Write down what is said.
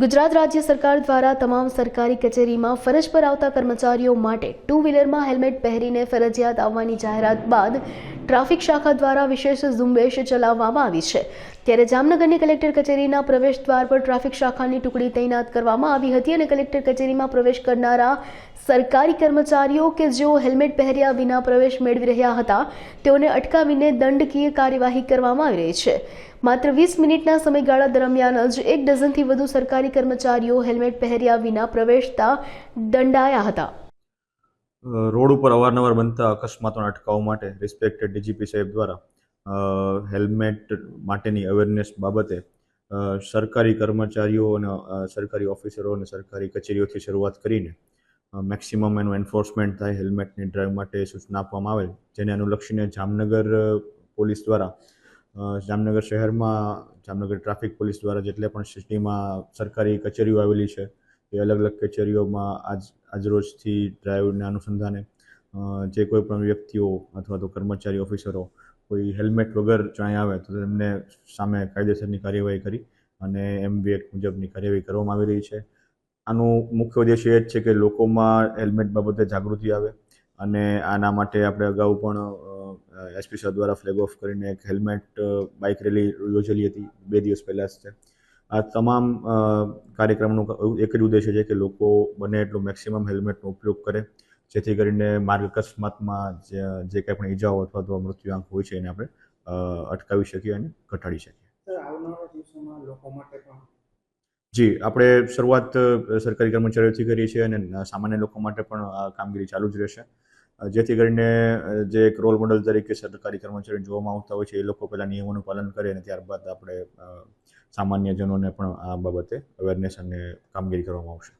ગુજરાત રાજ્ય સરકાર દ્વારા તમામ સરકારી કચેરીમાં ફરજ પર આવતા કર્મચારીઓ માટે ટુ વ્હીલરમાં હેલ્મેટ પહેરીને ફરજિયાત આવવાની જાહેરાત બાદ ટ્રાફિક શાખા દ્વારા વિશેષ ઝુંબેશ ચલાવવામાં આવી છે. ત્યારે જામનગરની કલેક્ટર કચેરીના પ્રવેશ દ્વાર પર ટ્રાફિક શાખાની ટુકડી તૈનાત કરવામાં આવી હતી અને કલેક્ટર કચેરીમાં પ્રવેશ કરનારા સરકારી કર્મચારીઓ કે જેઓ હેલ્મેટ પહેર્યા વિના પ્રવેશ મેળવી રહ્યા હતા, તેઓને અટકાવીને દંડકીય કાર્યવાહી કરવામાં આવી રહી છે. માત્ર વીસ મિનિટના સમયગાળા દરમિયાન જ એક ડઝનથી વધુ સરકારી કર્મચારીઓ હેલ્મેટ પહેર્યા વિના પ્રવેશતા દંડાયા હતા. રોડ ઉપર અવારનવાર બનતા અકસ્માતોને અટકાવવા માટે રિસ્પેક્ટેડ ડીજીપી સાહેબ દ્વારા હેલ્મેટ માટેની અવેરનેસ બાબતે સરકારી કર્મચારીઓ અને સરકારી ઓફિસરો અને સરકારી કચેરીઓથી શરૂઆત કરીને મેક્સિમમ એનું એન્ફોર્સમેન્ટ થાય, હેલ્મેટની ડ્રાઈવ માટે સૂચના આપવામાં આવેલ, જેને અનુલક્ષીને જામનગર પોલીસ દ્વારા જામનગર શહેરમાં, જામનગર ટ્રાફિક પોલીસ દ્વારા જેટલે પણ સિટીમાં સરકારી કચેરીઓ આવેલી છે, એ અલગ અલગ કચેરીઓમાં આજ આજરોજથી ડ્રાઈવના અનુસંધાને જે કોઈ પણ વ્યક્તિઓ અથવા તો કર્મચારી, ઓફિસરો કોઈ હેલ્મેટ વગર ચાંય આવે તો તેમને સામે કાયદેસરની કાર્યવાહી કરી અને એમબી એક્ટ મુજબની કાર્યવાહી કરવામાં આવી રહી છે. આનો મુખ્ય ઉદ્દેશ એ જ છે કે લોકોમાં હેલ્મેટ બાબતે જાગૃતિ આવે અને આના માટે આપણે અગાઉ પણ એસપી સર દ્વારા ફ્લેગ ઓફ કરીને એક હેલ્મેટ બાઇક રેલી યોજેલી હતી બે દિવસ પહેલાં જ છે. આ તમામ કાર્યક્રમનું એક જ ઉદ્દેશ્ય છે કે લોકો બને એટલું મેક્સિમમ હેલ્મેટનો ઉપયોગ કરે, જેથી કરીને માર્ગ અકસ્માતમાં જે કંઈ પણ ઈજાઓ અથવા તો મૃત્યુઆંક હોય છે એને આપણે અટકાવી શકીએ અને ઘટાડી શકીએ. લોકો માટે જી, આપણે શરૂઆત સરકારી કર્મચારીઓથી કરીએ છીએ અને સામાન્ય લોકો માટે પણ આ કામગીરી ચાલુ જ રહેશે. જેથી કરીને જે એક રોલ મોડલ તરીકે સરકારી કર્મચારીઓ જોવામાં આવતા હોય છે, એ લોકો પહેલાં નિયમોનું પાલન કરે અને ત્યારબાદ આપણે સામાન્યજનોને સામાન્ય જનોને પણ આ બાબતે અવેરનેસ અને કામગીરી કરવામાં આવશે.